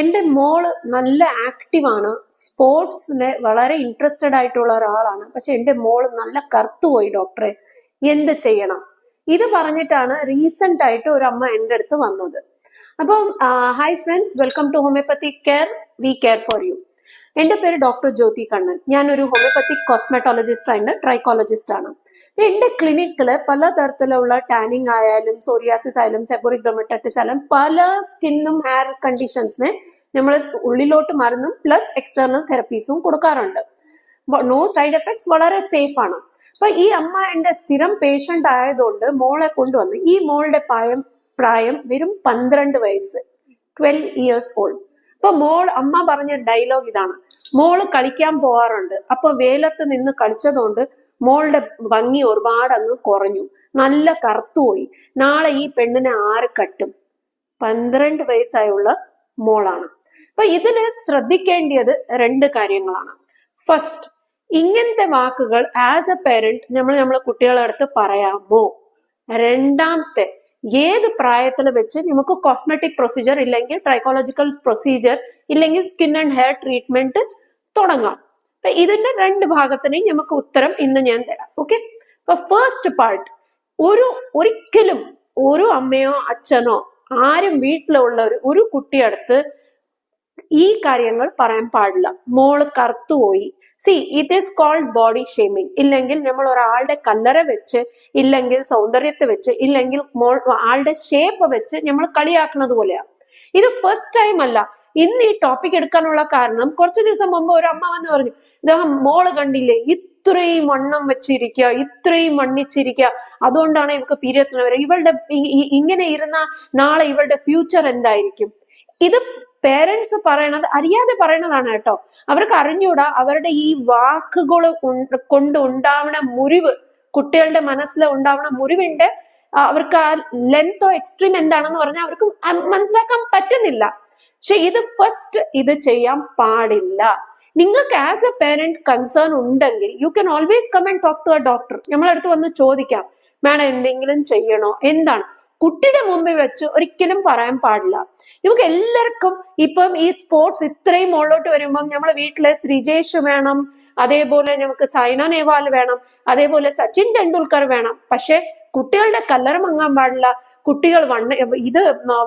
എന്റെ മോൾ നല്ല ആക്റ്റീവാണ് സ്പോർട്സിന് വളരെ ഇൻട്രസ്റ്റഡ് ആയിട്ടുള്ള ഒരാളാണ്. പക്ഷെ എന്റെ മോൾ നല്ല കറുത്തുപോയി ഡോക്ടറെ എന്ത് ചെയ്യണം? ഇത് പറഞ്ഞിട്ടാണ് റീസെന്റ് ആയിട്ട് ഒരു അമ്മ എന്റെ അടുത്ത് വന്നത്. അപ്പം hi friends welcome to homoeopathic care we care for you എന്റെ പേര് ഡോക്ടർ ജ്യോതി കണ്ണൻ. ഞാനൊരു ഹോമിയോപ്പത്തിക് കോസ്മെറ്റോളജിസ്റ്റ് ആണ് ട്രൈക്കോളജിസ്റ്റ് ആണ്. എന്റെ ക്ലിനിക്കിൽ പലതരത്തിലുള്ള ടാനിങ് ആയാലും സോറിയാസിസ് ആയാലും സെബോറിക് ഡൊമറ്റൈറ്റിസ് ആയാലും പല സ്കിന്നും ഹെയർ കണ്ടീഷൻസിനെ നമ്മൾ ഉള്ളിലോട്ട് മരുന്നും പ്ലസ് എക്സ്റ്റേണൽ തെറപ്പീസും കൊടുക്കാറുണ്ട്. നോ സൈഡ് എഫക്ട്സ് വളരെ സേഫ് ആണ്. അപ്പൊ ഈ അമ്മ എന്റെ സ്ഥിരം പേഷ്യന്റ് ആയതുകൊണ്ട് മോളെ കൊണ്ടുവന്ന് ഈ മോളുടെ പ്രായം പ്രായം വെറും പന്ത്രണ്ട് വയസ്സ് ട്വൽവ് ഇയേഴ്സ് ഓൾഡ് അപ്പൊ മോൾ അമ്മ പറഞ്ഞ ഡയലോഗ് ഇതാണ്. മോൾ കളിക്കാൻ പോവാറുണ്ട്. അപ്പൊ വേലത്ത് നിന്ന് കളിച്ചതുകൊണ്ട് മോളുടെ ഭംഗി ഒരുപാട് അങ്ങ് കുറഞ്ഞു. നല്ല കറുത്തുപോയി നാളെ ഈ പെണ്ണിനെ ആര് കട്ടും? പന്ത്രണ്ട് വയസ്സായുള്ള മോളാണ്. അപ്പൊ ഇതിൽ ശ്രദ്ധിക്കേണ്ടത് രണ്ട് കാര്യങ്ങളാണ്. ഫസ്റ്റ് ഇങ്ങനത്തെ വാക്കുകൾ ആസ് എ പേരന്റ് നമ്മൾ നമ്മളെ കുട്ടികളെ അടുത്ത് പറയാമോ? രണ്ടാമത്തെ ഏത് പ്രായത്തിൽ വെച്ച് നമുക്ക് കോസ്മെറ്റിക് പ്രൊസീജിയർ ഇല്ലെങ്കിൽ ട്രൈക്കോളജിക്കൽ പ്രൊസീജിയർ ഇല്ലെങ്കിൽ സ്കിൻ ആൻഡ് ഹെയർ ട്രീറ്റ്മെന്റ് തുടങ്ങാം. അപ്പൊ ഇതിന്റെ രണ്ട് ഭാഗത്തിനെയും നമുക്ക് ഉത്തരം ഇന്ന് ഞാൻ തരാം. ഓക്കെ അപ്പൊ ഫസ്റ്റ് പാർട്ട് ഒരു ഒരിക്കലും ഒരു അമ്മയോ അച്ഛനോ ആരും വീട്ടിലുള്ള ഒരു ഒരു കുട്ടിയടുത്ത് ഈ കാര്യങ്ങൾ പറയാൻ പാടില്ല. മോൾ കറുത്തുപോയി see it is called body shaming ഇല്ലെങ്കിൽ നമ്മൾ ഒരാളുടെ കല്ലറ വെച്ച് ഇല്ലെങ്കിൽ സൗന്ദര്യത്തെ വെച്ച് ഇല്ലെങ്കിൽ മോൾ ആളുടെ ഷേപ്പ് വെച്ച് നമ്മൾ കളിയാക്കുന്നത് പോലെയാണ് ഇത് ഫസ്റ്റ് ടൈം അല്ല. ഇന്ന് ഈ ടോപ്പിക് എടുക്കാനുള്ള കാരണം കുറച്ചു ദിവസം മുമ്പ് ഒരു അമ്മ വന്ന് പറഞ്ഞു ഇദ്ദേഹം മോൾ കണ്ടില്ലേ? ഇത്രയും വണ്ണം വെച്ചിരിക്കുക ഇത്രയും വണ്ണിച്ചിരിക്കുക അതുകൊണ്ടാണ് ഇവക്ക് പീരിയഡ്സിന് വരെ. ഇവളുടെ ഇങ്ങനെ ഇരുന്ന നാളെ ഇവളുടെ ഫ്യൂച്ചർ എന്തായിരിക്കും? ഇത് പേരൻസ് പറയണത് അറിയാതെ പറയണതാണ് കേട്ടോ. അവർക്ക് അറിഞ്ഞൂടാ അവരുടെ ഈ വാക്കുകൾ കൊണ്ട് ഉണ്ടാവണ മുറിവ് കുട്ടികളുടെ മനസ്സിൽ ഉണ്ടാവണ മുറിവുണ്ട്. അവർക്ക് ആ ലെങ്തോ എക്സ്ട്രീം എന്താണെന്ന് പറഞ്ഞാൽ അവർക്ക് മനസ്സിലാക്കാൻ പറ്റുന്നില്ല. പക്ഷെ ഇത് ഫസ്റ്റ് ഇത് ചെയ്യാൻ പാടില്ല. നിങ്ങൾക്ക് ആസ് എ പേരന്റ് കൺസേൺ ഉണ്ടെങ്കിൽ you can always come and talk to a doctor നമ്മളടുത്ത് വന്ന് ചോദിക്കാം മാഡം എന്തെങ്കിലും ചെയ്യണോ? എന്താണ്? കുട്ടിയുടെ മുമ്പിൽ വെച്ച് ഒരിക്കലും പറയാൻ പാടില്ല. നമുക്ക് എല്ലാവർക്കും ഇപ്പം ഈ സ്പോർട്സ് ഇത്രയും മുകളിലോട്ട് വരുമ്പം നമ്മളെ വീട്ടിലെ ശ്രീജേഷ് വേണം അതേപോലെ നമുക്ക് സൈന നേവാൽ വേണം അതേപോലെ സച്ചിൻ ടെണ്ടുൽക്കർ വേണം. പക്ഷെ കുട്ടികളുടെ കല്ലറ മങ്ങാൻ പാടില്ല കുട്ടികൾ വണ്ണ ഇത്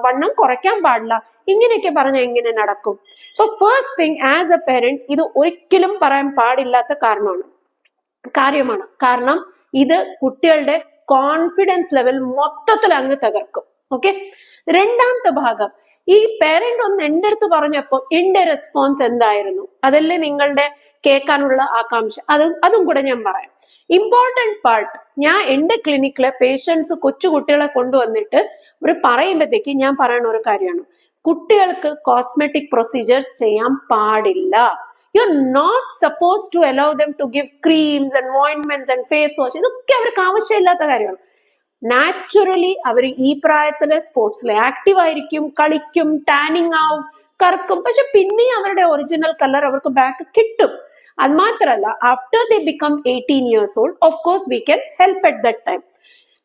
വണ്ണം കുറയ്ക്കാൻ പാടില്ല. ഇങ്ങനെയൊക്കെ പറഞ്ഞാൽ എങ്ങനെ നടക്കും? So first thing as a parent ഇത് ഒരിക്കലും പറയാൻ പാടില്ലാത്ത കാരണമാണ്. കാര്യമാണ്. കാരണം ഇത് കുട്ടികളുടെ കോൺഫിഡൻസ് ലെവൽ മൊത്തത്തിൽ അങ്ങ് തകർക്കും. ഓക്കെ രണ്ടാമത്തെ ഭാഗം ഈ പേരന്റ് ഒന്ന് എന്റെ അടുത്ത് പറഞ്ഞപ്പോൾ എന്റെ റെസ്പോൺസ് എന്തായിരുന്നു? അതല്ലേ നിങ്ങളുടെ കേൾക്കാനുള്ള ആകാംക്ഷ. അത് അതും കൂടെ ഞാൻ പറയാം. ഇമ്പോർട്ടന്റ് പാർട്ട് ഞാൻ എന്റെ ക്ലിനിക്കിലെ പേഷ്യൻസ് കൊച്ചുകുട്ടികളെ കൊണ്ടുവന്നിട്ട് ഒരു പറയുമ്പോഴത്തേക്ക് ഞാൻ പറയണ ഒരു കാര്യമാണ്. കുട്ടികൾക്ക് കോസ്മെറ്റിക് പ്രൊസീജിയേഴ്സ് ചെയ്യാൻ പാടില്ല. You not suppose to allow them to give creams and ഓയിൻമെന്റ്സ് and face wash ഇതൊക്കെ അവർക്ക് ആവശ്യമില്ലാത്ത കാര്യമാണ്. നാച്ചുറലി അവർ ഈ പ്രായത്തിലെ സ്പോർട്സിലെ ആക്റ്റീവ് ആയിരിക്കും കളിക്കും ടാനിങ് ആവും കറക്കും. പക്ഷെ പിന്നെ അവരുടെ ഒറിജിനൽ കളർ അവർക്ക് ബാക്ക് കിട്ടും. അത് മാത്രമല്ല after they become eighteen years old of course we can help at that time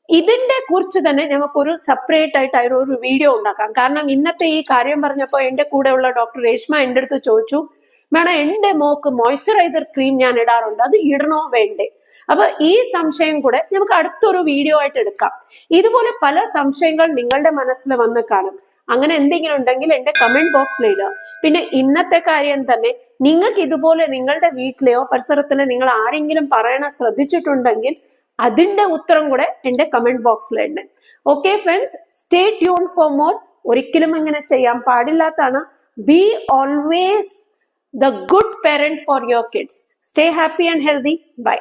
ഇതിന്റെ കുറിച്ച് തന്നെ നമുക്കൊരു സെപ്പറേറ്റ് ആയിട്ട് അതിനൊരു വീഡിയോ ഉണ്ടാക്കാം. കാരണം ഇന്നത്തെ ഈ കാര്യം പറഞ്ഞപ്പോൾ എന്റെ കൂടെയുള്ള ഡോക്ടർ രേഷ്മ എന്റെ അടുത്ത് ചോദിച്ചു മേഡം എന്റെ മോക്ക് മോയ്സ്ചറൈസർ ക്രീം ഞാൻ ഇടാറുണ്ട്. അത് ഇടണോ? വേണ്ടേ. അപ്പൊ ഈ സംശയം കൂടെ നമുക്ക് അടുത്തൊരു വീഡിയോ ആയിട്ട് എടുക്കാം. ഇതുപോലെ പല സംശയങ്ങൾ നിങ്ങളുടെ മനസ്സിൽ വന്ന് കാണും. അങ്ങനെ എന്തെങ്കിലും ഉണ്ടെങ്കിൽ എന്റെ കമന്റ് ബോക്സിൽ ഇടുക. പിന്നെ ഇന്നത്തെ കാര്യം തന്നെ നിങ്ങൾക്ക് ഇതുപോലെ നിങ്ങളുടെ വീട്ടിലെയോ പരിസരത്തിലോ നിങ്ങൾ ആരെങ്കിലും പറയണ ശ്രദ്ധിച്ചിട്ടുണ്ടെങ്കിൽ അതിന്റെ ഉത്തരം കൂടെ എന്റെ കമന്റ് ബോക്സിൽ ഇടണേ. Okay friends stay tuned for more ഒരിക്കലും അങ്ങനെ ചെയ്യാൻ പാടില്ലാത്തതാണ്. Be always the good parent for your kids. Stay happy and healthy. Bye.